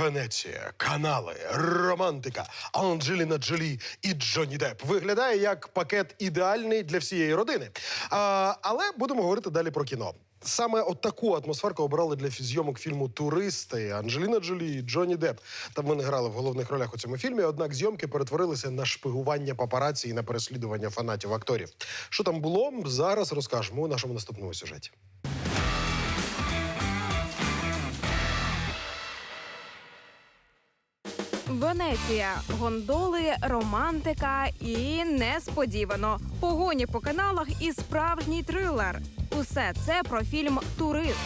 Венеція, канали, романтика, Анджеліна Джолі і Джонні Депп. Виглядає як пакет ідеальний для всієї родини. А, але будемо говорити далі про кіно. Саме от таку атмосферку обрали для зйомок фільму Туристи Анджеліна Джолі і Джонні Депп. Там вони грали в головних ролях у цьому фільмі. Однак зйомки перетворилися на шпигування папараці і на переслідування фанатів акторів. Що там було, зараз розкажемо у нашому наступному сюжеті. Венеція, гондоли, романтика і несподівано погоні по каналах і справжній трилер. Усе це про фільм Турист.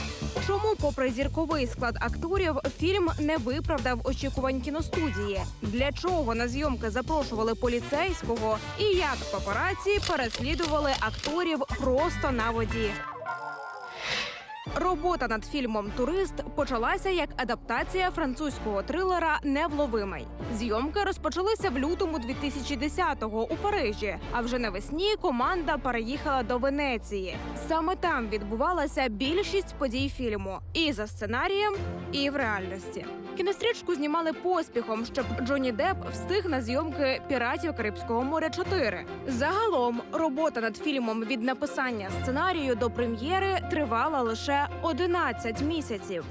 Чому, попри зірковий склад акторів, фільм не виправдав очікувань кіностудії? Для чого на зйомки запрошували поліцейського? І як папараці переслідували акторів просто на воді? Робота над фільмом Турист почалася як адаптація французького трилера Невловимий. Зйомки розпочалися в лютому 2010-го у Парижі. А вже навесні команда переїхала до Венеції. Саме там відбувалася більшість подій фільму і за сценарієм, і в реальності. Кінострічку знімали поспіхом, щоб Джонні Депп встиг на зйомки піратів Карибського моря 4. Загалом робота над фільмом від написання сценарію до прем'єри тривала лише 11 місяців.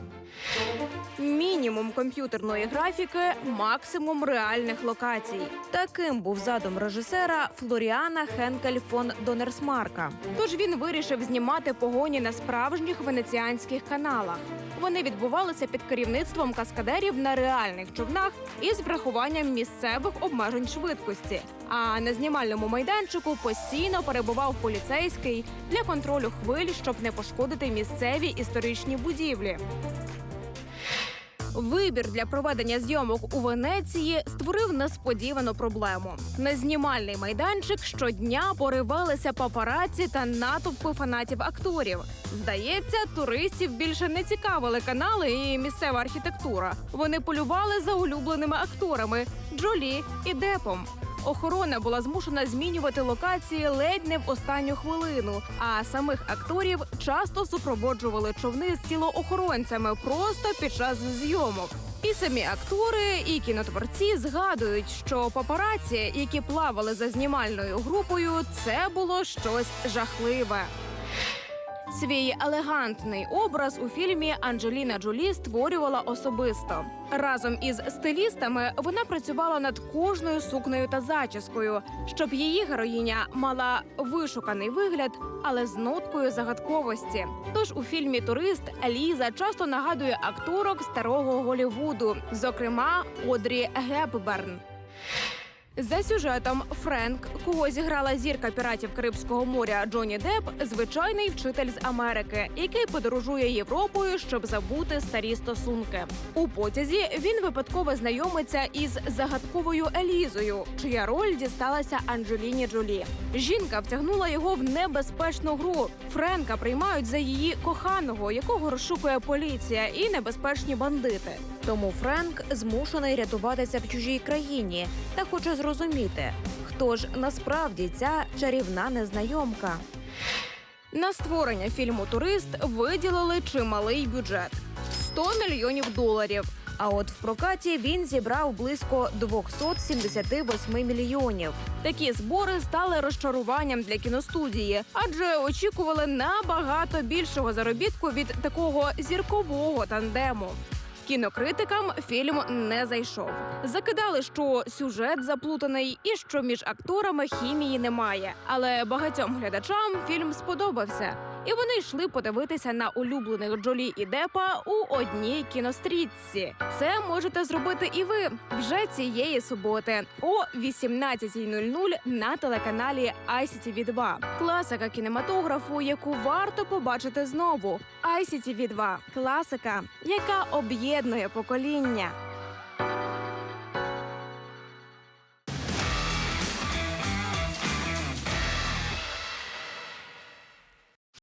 Мінімум комп'ютерної графіки, максимум реальних локацій. Таким був задум режисера Флоріана Хенкель фон Донерсмарка. Тож він вирішив знімати погоні на справжніх венеціанських каналах. Вони відбувалися під керівництвом каскадерів на реальних човнах із врахуванням місцевих обмежень швидкості. А на знімальному майданчику постійно перебував поліцейський для контролю хвиль, щоб не пошкодити місцеві історичні будівлі. Вибір для проведення зйомок у Венеції створив несподівану проблему. На знімальний майданчик щодня поривалися папараці та натовпи фанатів акторів. Здається, туристів більше не цікавили канали і місцева архітектура. Вони полювали за улюбленими акторами Джолі і Депом. Охорона була змушена змінювати локації ледь не в останню хвилину. А самих акторів часто супроводжували човни з тілоохоронцями просто під час зйомок. І самі актори, і кінотворці згадують, що папараці, які плавали за знімальною групою, це було щось жахливе. Свій елегантний образ у фільмі Анджеліна Джолі створювала особисто. Разом із стилістами вона працювала над кожною сукнею та зачіскою, щоб її героїня мала вишуканий вигляд, але з ноткою загадковості. Тож у фільмі Турист Ліза часто нагадує акторок старого Голівуду, зокрема Одрі Гепберн. За сюжетом Френк, кого зіграла зірка піратів Карибського моря Джонні Депп, звичайний вчитель з Америки, який подорожує Європою, щоб забути старі стосунки. У потязі він випадково знайомиться із загадковою Елізою, чия роль дісталася Анджеліні Джолі. Жінка втягнула його в небезпечну гру. Френка приймають за її коханого, якого розшукує поліція, і небезпечні бандити. Тому Френк змушений рятуватися в чужій країні та хоче зрозуміти, хто ж насправді ця чарівна незнайомка. На створення фільму Турист виділили чималий бюджет 100 мільйонів доларів. А от в прокаті він зібрав близько 278 мільйонів. Такі збори стали розчаруванням для кіностудії, адже очікували набагато більшого заробітку від такого зіркового тандему. Кінокритикам фільм не зайшов. Закидали, що сюжет заплутаний і що між акторами хімії немає. Але багатьом глядачам фільм сподобався, і вони йшли подивитися на улюблених Джолі і Депа у одній кінострічці. Це можете зробити і ви вже цієї суботи о 18.00 на телеканалі ICTV 2 Класика кінематографу, яку варто побачити знову. ICTV 2 класика, яка об'єднує покоління.